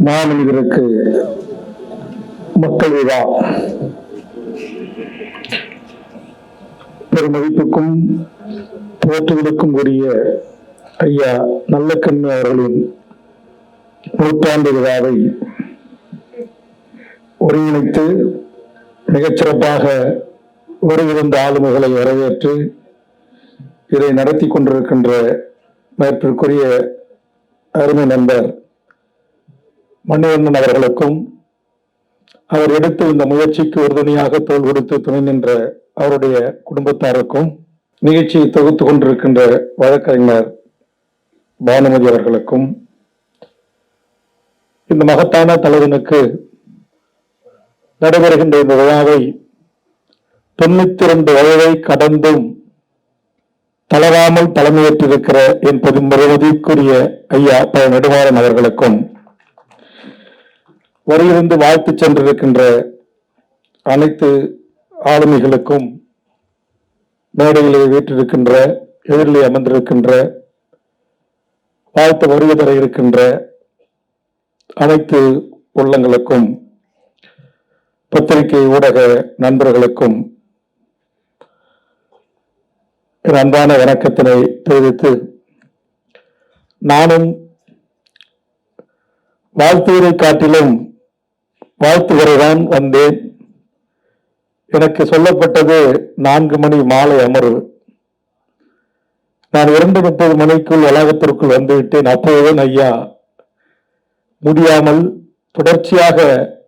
மாமனிதருக்கு மக்கள் விழா பெருமதிப்புக்கும் போற்றுவதற்கும் உரிய ஐயா நல்ல கண்ணு அவர்களின் நூற்றாண்டு விழாவை ஒருங்கிணைத்து மிகச்சிறப்பாக வருகிறந்த ஆளுமைகளை வரவேற்று இதை நடத்தி கொண்டிருக்கின்ற மேற்பிற்குரிய அருமை நண்பர் மணிவண்ணன் அவர்களுக்கும் அவர் எடுத்த இந்த முயற்சிக்கு உறுதுணையாக தோல் கொடுத்து துணை நின்ற அவருடைய குடும்பத்தாருக்கும் நிகழ்ச்சியை தொகுத்து கொண்டிருக்கின்ற வழக்கறிஞர் பானுமதி அவர்களுக்கும் இந்த மகத்தான தலைவனுக்கு நடைபெறுகின்ற இந்த விழாவை தொண்ணூத்தி இரண்டு வயதை கடந்தும் தளராமல் தலைமையேற்றிருக்கிற என் பெருமதிக்குரிய ஐயா ப நெடுமாறன் அவர்களுக்கும் வருகிருந்து வாழ்த்து சென்றிருக்கின்ற அனைத்து ஆளுமைகளுக்கும் மேடையிலே வீற்றிருக்கின்ற எதிரிலே அமர்ந்திருக்கின்ற வாழ்த்து வருகை தர இருக்கின்ற அனைத்து உள்ளங்களுக்கும் பத்திரிகை ஊடக நண்பர்களுக்கும் அன்பான வணக்கத்தினை தெரிவித்து நானும் வாழ்த்துவதை காட்டிலும் வாழ்த்துகிறதான் வந்தேன். எனக்கு சொல்லப்பட்டது நான்கு மணி மாலை அமர்வு. நான் இரண்டு முப்பது மணிக்குள் வளாகத்திற்குள் வந்துவிட்டேன். அப்போதுதான் ஐயா முடியாமல் தொடர்ச்சியாக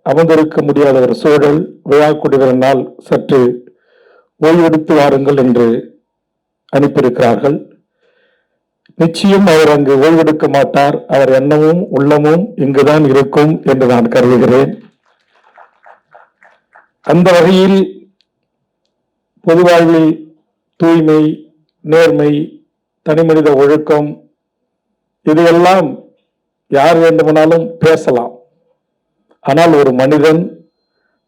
அமர்ந்திருக்க முடியாத ஒரு சூழல் விழா குடிவரனால் சற்று ஓய்வெடுத்து வாருங்கள் என்று அனுப்பியிருக்கிறார்கள். நிச்சயம் அவர் அங்கு ஓய்வெடுக்க மாட்டார். அவர் எண்ணமும் உள்ளமும் இங்குதான் இருக்கும் என்று நான் கருதுகிறேன். அந்த வகையில் பொது வாழ்வில் தூய்மை நேர்மை தனிமனித ஒழுக்கம் இதையெல்லாம் யார் வேண்டுமானாலும் பேசலாம். ஆனால் ஒரு மனிதன்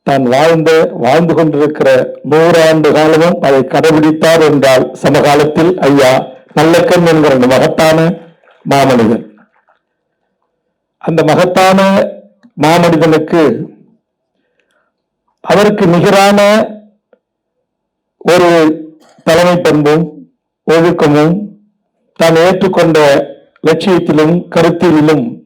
தான் வாழ்ந்த வாழ்ந்து கொண்டிருக்கிற நூறாண்டு காலமும் அதை கடைபிடித்தார் என்றால் சமகாலத்தில் ஐயா நல்லக்கண் என்கிற மகத்தான மாமனிதன். அந்த மகத்தான மாமனிதனுக்கு அவருக்கு நிகரான ஒரு தலைமை பண்பும் ஒழுக்கமும் தான் ஏற்றுக்கொண்ட லட்சியத்திலும் கருத்திலும்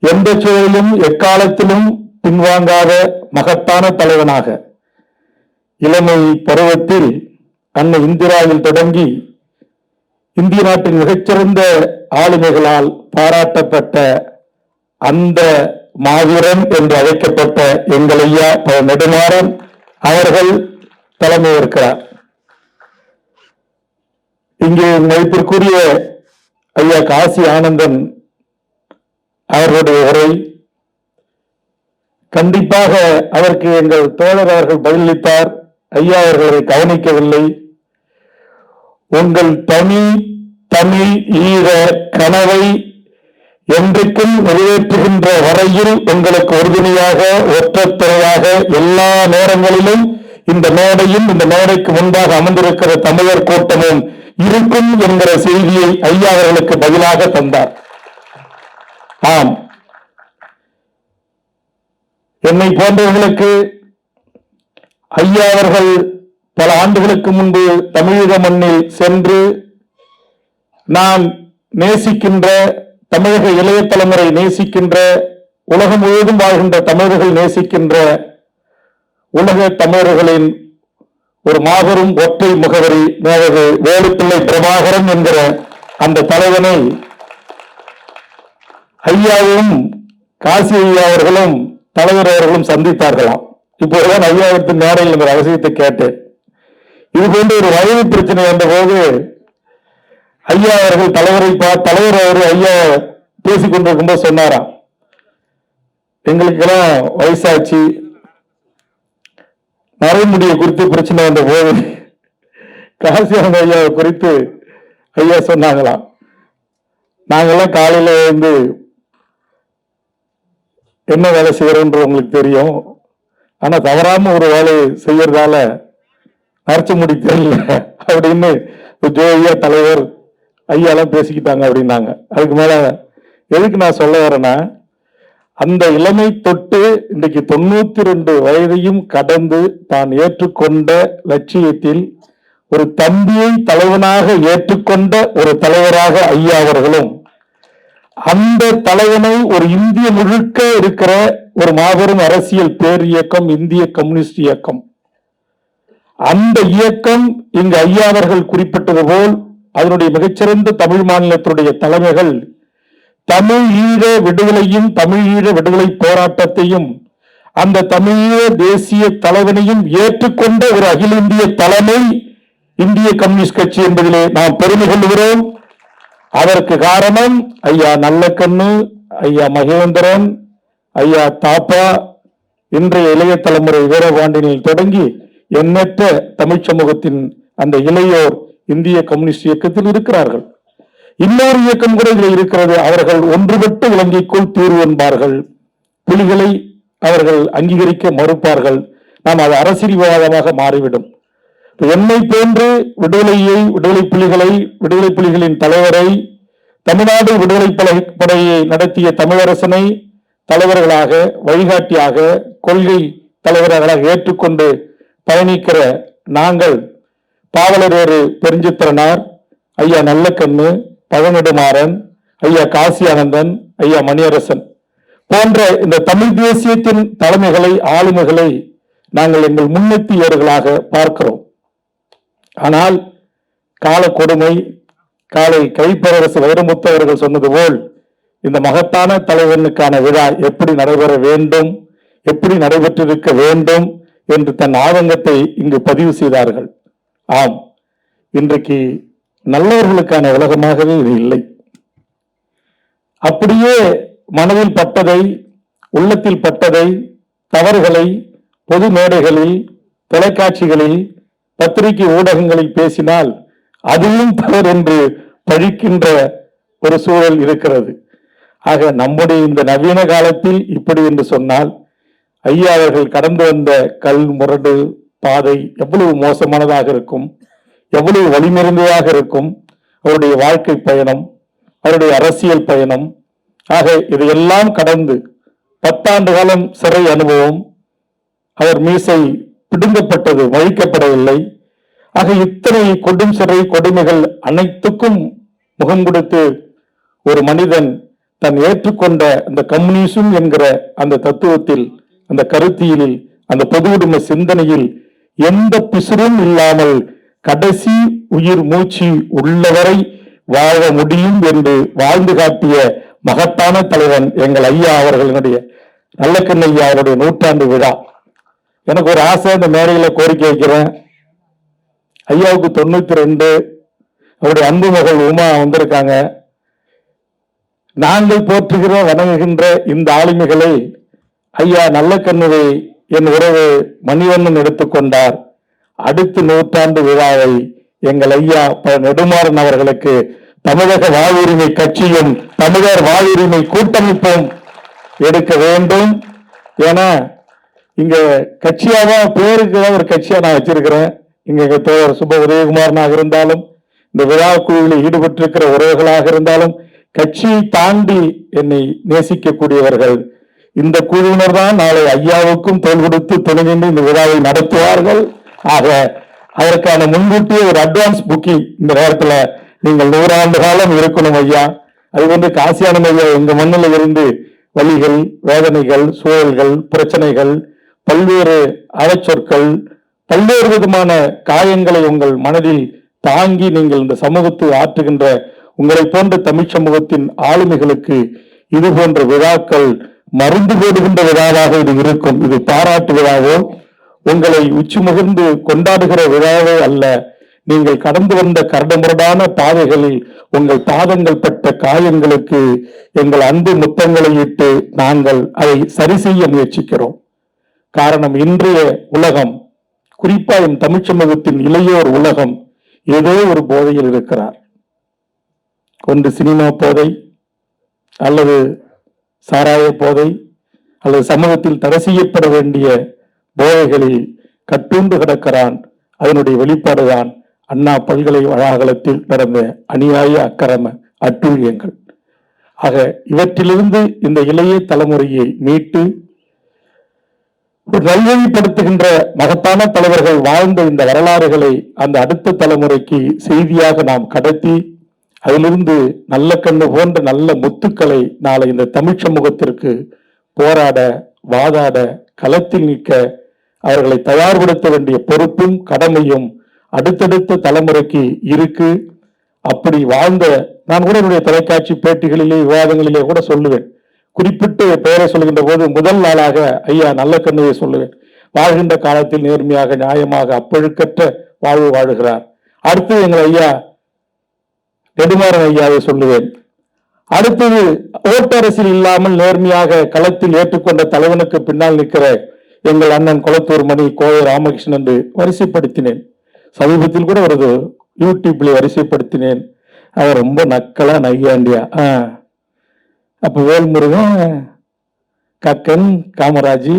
எந்த சூழலிலும் எக்காலத்திலும் பின்வாங்காத மகத்தான தலைவனாக. இளமை பருவத்தில் அன்னை இந்திராவில் தொடங்கி இந்திய நாட்டின் மிகச்சிறந்த ஆளுமைகளால் பாராட்டப்பட்ட அந்த மாவீரன் என்று அழைக்கப்பட்ட எங்கள் ஐயா ப. நெடுமாறன் அவர்கள் தலைமை இருக்கிறார் இங்கே மதிப்பிற்குரிய ஐயா காசி ஆனந்தன் அவர்களுடைய உரை. கண்டிப்பாக அவருக்கு எங்கள் தோழர் அவர்கள் பதிலளித்தார். ஐயா அவர்களை கவனிக்கவில்லை. உங்கள் தனி தமிழ் ஈர கனவை என்றைக்கும் நிறைவேற்றுகின்ற வரையில் எங்களுக்கு உறுதுணையாக ஒற்றத்துறையாக எல்லா நேரங்களிலும் இந்த மேடையும் இந்த மேடைக்கு முன்பாக அமர்ந்திருக்கிற தமிழர் கூட்டமும் இருக்கும் என்கிற செய்தியை ஐயா அவர்களுக்கு பதிலாக தந்தார். ஆம். என்னை போன்றவர்களுக்கு ஐயா அவர்கள் பல ஆண்டுகளுக்கு முன்பு தமிழக மண்ணில் சென்று நான் நேசிக்கின்ற தமிழக இளைய தலைமுறை நேசிக்கின்ற உலகம் முழுவதும் வாழ்கின்ற தமிழர்கள் நேசிக்கின்ற உலக தமிழர்களின் ஒரு மாபெரும் ஒற்றை முகவரி மேலது வேலுப்பிள்ளை பிரபாகரன் என்கிற அந்த தலைவனை ஐயாவும் காசி ஐயா அவர்களும் தலைவர் அவர்களும் சந்தித்தார்களாம். இப்போதுதான் ஐயாவிற்கு மேடையில் என்ற அவசியத்தை கேட்டேன். இது போன்ற ஒரு வயது பிரச்சனை வந்தபோது ஐயா அவர்கள் தலைவரை தலைவர் அவர் ஐயா பேசிக் கொண்டிருக்கும்போது சொன்னாராம். எங்களுக்கெல்லாம் வயசாச்சு. நரைமுடியை குறித்து பிரச்சனை வந்த போது காசியான ஐயாவை குறித்து ஐயா சொன்னாங்களாம். நாங்கெல்லாம் காலையில வந்து என்ன வேலை செய்யறோன்ற உங்களுக்கு தெரியும். ஆனா தவறாம ஒரு வேலையை செய்யறதால நரைச்ச முடி தெரியல அப்படின்னு ஜோதியா தலைவர் ஐயாலாம் பேசிக்கிட்டாங்க அப்படின்னாங்க. அதுக்கு மேலே எதுக்கு நான் சொல்ல வரேன்னா அந்த இளமை தொட்டு இன்றைக்கு தொண்ணூத்தி ரெண்டு வயதையும் கடந்து தான் ஏற்றுக்கொண்ட லட்சியத்தில் ஒரு தம்பியை தலைவனாக ஏற்றுக்கொண்ட ஒரு தலைவராக ஐயா அவர்களும் அந்த தலைவனை ஒரு இந்திய முழுக்க இருக்கிற ஒரு மாபெரும் அரசியல் பேர் இயக்கம் இந்திய கம்யூனிஸ்ட் இயக்கம். அந்த இயக்கம் இங்கு ஐயா அவர்கள் குறிப்பிட்டது போல் அதனுடைய மிகச்சிறந்த தமிழ் மாநிலத்தினுடைய தலைமைகள் தமிழ் ஈழ விடுதலையும் தமிழ் ஈழ விடுதலை போராட்டத்தையும் அந்த தமிழீழ தேசிய தலைவனையும் ஏற்றுக்கொண்ட ஒரு அகில இந்திய தலைமை இந்திய கம்யூனிஸ்ட் கட்சி என்பதிலே நாம் பெருமை கொள்கிறோம். அதற்கு காரணம் ஐயா நல்லக்கண்ணு ஐயா மகேந்திரன் ஐயா தாப்பா இன்றைய இளைய தலைமுறை வீரபாண்டியனில் தொடங்கி எண்ணற்ற தமிழ் சமூகத்தின் அந்த இளையோர் இந்திய கம்யூனிஸ்ட் இயக்கத்தில் இருக்கிறார்கள். இன்னொரு இயக்கம் கூட இதில் இருக்கிறது. அவர்கள் ஒன்றுபட்டு இலங்கைக்குள் தீர்வு என்பார்கள். புலிகளை அவர்கள் அங்கீகரிக்க மறுப்பார்கள். நாம் அது அரசியல்வாதமாக மாறிவிடும். என்னை போன்று விடுதலையை விடுதலை புலிகளை விடுதலை புலிகளின் தலைவரை தமிழ்நாடு விடுதலை படையை நடத்திய தமிழரசனை தலைவர்களாக வழிகாட்டியாக கொள்கை தலைவர்களாக ஏற்றுக்கொண்டு பயணிக்கிற நாங்கள் பாவலரேறு பெருஞ்சித்திரனார் ஐயா நல்லக்கண்ணு பழநெடுமாறன் ஐயா காசி ஆனந்தன் ஐயா மணியரசன். போன்ற இந்த தமிழ் தேசியத்தின் தலைமைகளை ஆளுமைகளை நாங்கள் எங்கள் முன்னெத்தியவர்களாக பார்க்கிறோம். ஆனால் கால கொடுமை காலை கைப்பரசு வைரமுத்து அவர்கள் சொன்னது போல் இந்த மகத்தான தலைவனுக்கான விழா எப்படி நடைபெற வேண்டும் எப்படி நடைபெற்றிருக்க வேண்டும் என்று தன் ஆதங்கத்தை இங்கு பதிவு செய்தார்கள். ஆம். இன்றைக்கு நல்லவர்களுக்கான உலகமாகவே இது இல்லை. அப்படியே மனதில் பட்டதை உள்ளத்தில் பட்டதை தவறுகளை பொது மேடைகளில் தொலைக்காட்சிகளில் பத்திரிகை ஊடகங்களில் பேசினால் அதுவும் தவறு என்று பழிக்கின்ற ஒரு சூழல் இருக்கிறது. ஆக நம்முடைய இந்த நவீன காலத்தில் இப்படி என்று சொன்னால் ஐயா அவர்கள் கடந்து வந்த கல் முரடு பாதை எவ்வளவு மோசமானதாக இருக்கும் எவ்வளவு வழி இருக்கும் அவருடைய வாழ்க்கை பயணம் அவருடைய அரசியல் பயணம். ஆக இதையெல்லாம் கடந்து பத்தாண்டு காலம் சிறை அனுபவம் அவர் மீசை பிடுங்கப்பட்டது வழிக்கப்படவில்லை. ஆக இத்தனை கொடும் சிறை கொடுமைகள் அனைத்துக்கும் முகம் கொடுத்து ஒரு மனிதன் தன் ஏற்றுக்கொண்ட அந்த கம்யூனிசம் என்கிற அந்த தத்துவத்தில் அந்த கருத்தியலில் அந்த பொது உடைமை சிந்தனையில் எந்த பிசுறும் இல்லாமல் கடைசி உயிர் மூச்சு உள்ளவரை வாழ முடியும் என்று வாழ்ந்து காட்டிய மகத்தான தலைவன் எங்கள் ஐயா அவர்களுடைய நல்லக்கண்ணையா அவருடைய நூற்றாண்டு விழா. எனக்கு ஒரு ஆசை இந்த மேடையில் கோரிக்கை வைக்கிறேன். ஐயாவுக்கு தொண்ணூத்தி ரெண்டு அவருடைய அன்பு மகள் உமா வந்திருக்காங்க. நாங்கள் போற்றுகிற வணங்குகின்ற இந்த ஆளுமைகளை ஐயா நல்ல கண்ணுவை என் உறவு மணிவண்ணன் எடுத்துக்கொண்டார் அடுத்த நூற்றாண்டு விழாவை எங்கள் ஐயா ப. நெடுமாறன் அவர்களுக்கு தமிழக வாழ்வுரிமை கட்சியும் தமிழர் வாழ்வுரிமை கூட்டமைப்பும் எடுக்க வேண்டும் ஏன்னா இங்க கட்சியாக பேருக்கு தான் ஒரு கட்சியா நான் வச்சிருக்கிறேன் இங்க எங்க தோழர் சுப உதயகுமாரனாக இருந்தாலும் இந்த விழா குழுவில் ஈடுபட்டிருக்கிற உறவுகளாக இருந்தாலும் கட்சியை தாண்டி என்னை நேசிக்கக்கூடியவர்கள் இந்த குழுவினர் தான் நாளை ஐயாவுக்கும் தோல் கொடுத்து துணை நின்று இந்த விழாவை நடத்துவார்கள். ஆக அதற்கான முன்கூட்டியே ஒரு அட்வான்ஸ் புக்கிங் இந்த நேரத்தில் நீங்கள் நூறாண்டு காலம் இருக்கணும் ஐயா. அது வந்து காசியான ஐயா எங்க மண்ணில் இருந்து வலிகள் வேதனைகள் சூழல்கள் பிரச்சனைகள் பல்வேறு அறச்சொற்கள் பல்வேறு விதமான காயங்களை உங்கள் மனதில் தாங்கி நீங்கள் இந்த சமூகத்தை ஆற்றுகின்ற உங்களை போன்ற தமிழ் சமூகத்தின் ஆளுமைகளுக்கு இது போன்ற விழாக்கள் மருந்து போடுகின்ற விழாவாக இது இருக்கும். இது பாராட்டு விழாவோ உங்களை உச்சி முகர்ந்து கொண்டாடுகிற விழாவே அல்ல. நீங்கள் கடந்து வந்த கரடுமுரடான பாதைகளில் உங்கள் பாதங்கள் பட்ட காயங்களுக்கு எங்கள் அன்பு முத்தங்களை இட்டு நாங்கள் அதை சரி செய்ய முயற்சிக்கிறோம். காரணம் இன்றைய உலகம் குறிப்பா என் தமிழ் சமூகத்தின் இளையோர் உலகம் ஏதோ ஒரு போதையில் இருக்கிறார். ஒன்று சினிமா போதை அல்லது சாராய போதை அல்லது சமூகத்தில் தடை செய்யப்பட வேண்டிய போதைகளில் கட்டுண்டு கிடக்கிறான். அதனுடைய வெளிப்பாடுதான் அண்ணா பல்கலை வளாகத்தில் நடந்த அநியாய அக்கிரம அட்டூழியங்கள். ஆக இவற்றிலிருந்து இந்த இளைய தலைமுறையை மீட்டு ஒரு நல்வழிப்படுத்துகின்ற மகத்தான தலைவர்கள் வாழ்ந்த இந்த வரலாறுகளை அந்த அடுத்த தலைமுறைக்கு செய்தியாக நாம் கடத்தி அதிலிருந்து நல்ல கண்ணு போன்ற நல்ல முத்துக்களை நாளை இந்த தமிழ் சமூகத்திற்கு போராட வாதாட களத்தில் நிற்க அவர்களை தயார்படுத்த வேண்டிய பொறுப்பும் கடமையும் அடுத்தடுத்த தலைமுறைக்கு இருக்கு. அப்படி வாழ்ந்த நான் கூட என்னுடைய தொலைக்காட்சி பேட்டிகளிலே விவாதங்களிலே கூட சொல்லுவேன். குறிப்பிட்டு பெயரை சொல்கின்ற போது முதல் நாளாக ஐயா நல்ல கண்ணுவை சொல்லுவேன். வாழ்கின்ற காலத்தில் நேர்மையாக நியாயமாக அப்பழுக்கற்ற வாழ்வு வாழுகிறார். அடுத்து எங்கள் ஐயா நெடுமாறன் ஐயாவை சொல்லுவேன். அடுத்தது ஓட்டரசில் இல்லாமல் நேர்மையாக களத்தில் ஏற்றுக்கொண்ட தலைவனுக்கு பின்னால் நிற்கிற எங்கள் அண்ணன் குளத்தூர் மணி கோவை ராமகிருஷ்ணன் என்று வரிசைப்படுத்தினேன். சமீபத்தில் கூட ஒரு யூடியூப்ல வரிசைப்படுத்தினேன். அவர் ரொம்ப நக்கலா நையாண்டியா. ஆ. அப்போ வேல்முருகன் கக்கன் காமராஜி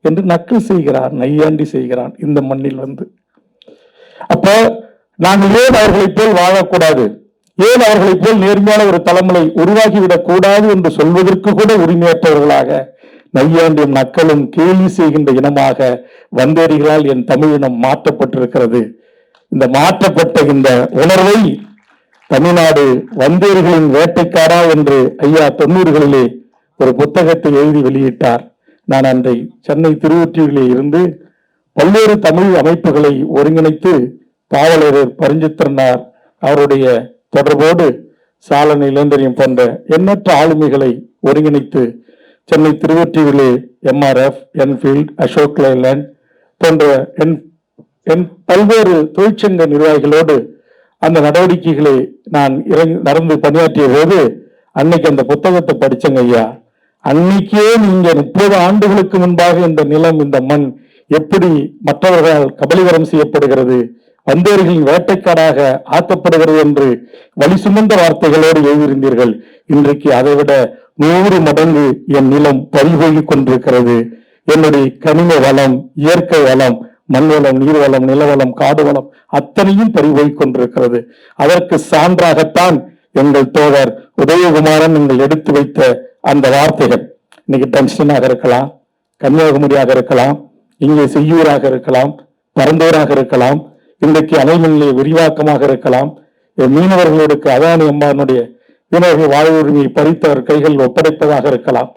என்று நக்கல் செய்கிறார் நையாண்டி செய்கிறான் இந்த மண்ணில் வந்து அப்போ நாங்கள் ஏன் அவர்களை போல் வாழக்கூடாது? ஏன் அவர்களைப் போல் நேர்மையான ஒரு தலைமுறை உருவாகிவிடக் கூடாது என்று சொல்வதற்கு கூட உரிமையற்றவர்களாக நையாண்டியும் நக்களும் கேலி செய்கின்ற இனமாக வந்தேரிகளால் என் தமிழ் இனம் மாற்றப்பட்டிருக்கிறது. இந்த மாற்றப்பட்ட இந்த உணர்வை தமிழ்நாடு வந்தேரிகளின் வேட்டைக்காரா என்று ஐயா தொண்ணூறுகளிலே ஒரு புத்தகத்தை எழுதி வெளியிட்டார். நான் அன்றை சென்னை திருவொற்றியிலே இருந்து பல்வேறு தமிழ் அமைப்புகளை ஒருங்கிணைத்து பாவலரர் பரிஞ்சித்திரனார் அவருடைய தொடர்போடு சாலனை இளந்தரியம் போன்ற எண்ணற்ற ஆளுமைகளை ஒருங்கிணைத்து சென்னை திருவொற்றியிலே எம்ஆர்எஃப் என்ஃபீல்ட் அசோக் லைலேண்ட் போன்ற என் என் பல்வேறு தொழிற்சங்க நிர்வாகிகளோடு அந்த நடவடிக்கைகளை நான் இறங்கி நடந்து பணியாற்றிய போது அன்னைக்கு அந்த புத்தகத்தை படித்தங்க ஐயா. அன்னைக்கே நீங்க முப்பது ஆண்டுகளுக்கு முன்பாக இந்த நிலம் இந்த மண் எப்படி மற்றவர்களால் கபலீகரம் செய்யப்படுகிறது வந்தேர்களின் வேட்டைக்காடாக ஆக்கப்படுகிறது என்று வழி சுமந்த வார்த்தைகளோடு எழுதியிருந்தீர்கள். இன்றைக்கு அதைவிட நூறு மடங்கு என் நிலம் பறிபோகிக் கொண்டிருக்கிறது. என்னுடைய கனிம வளம் இயற்கை வளம் மண்வளம் நீர்வளம் நிலவளம் காடு வளம் அத்தனையும் பறிபோகிக் கொண்டிருக்கிறது. அதற்கு சான்றாகத்தான் எங்கள் தோழர் உதயகுமாரன் நீங்கள் எடுத்து வைத்த அந்த வார்த்தைகள். இன்னைக்கு டங்ஸ்டனாக இருக்கலாம் கன்னியாகுமரியாக இருக்கலாம் இங்கே செய்யூராக இருக்கலாம் பரந்தூராக இருக்கலாம் இன்றைக்கு அலைமணிலே விரிவாக்கமாக இருக்கலாம். மீனவர்களுக்கு அதானி அம்மானுடைய மீனவர்கள் வாழ் உரிமையை பறித்தவர் கைகள் ஒப்படைப்பதாக இருக்கலாம்.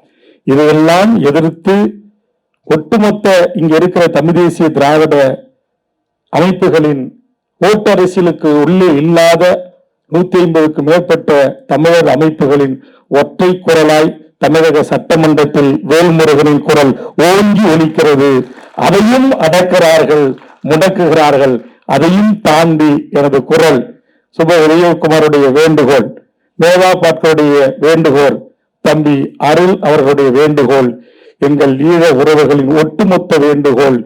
இதையெல்லாம் எதிர்த்து ஒட்டுமொத்த இங்க இருக்கிற தமிழ் தேசிய திராவிட அமைப்புகளின் ஓட்டு அரசியலுக்கு உள்ளே இல்லாத நூத்தி ஐம்பதுக்கு மேற்பட்ட தமிழர் அமைப்புகளின் ஒற்றை குரலாய் தமிழக சட்டமன்றத்தில் வேல்முருகனின் குரல் ஓங்கி ஒலிக்கிறது. அதையும் அடக்கிறார்கள் முடக்குகிறார்கள். அதையும் தாண்டி எனது குரல் சுப உதயகுமாருடைய வேண்டுகோள் மேவா பாட்களுடைய வேண்டுகோள் தம்பி அருள் அவர்களுடைய வேண்டுகோள் எங்கள் ஈழ உறவுகளின் ஒட்டுமொத்த வேண்டுகோள்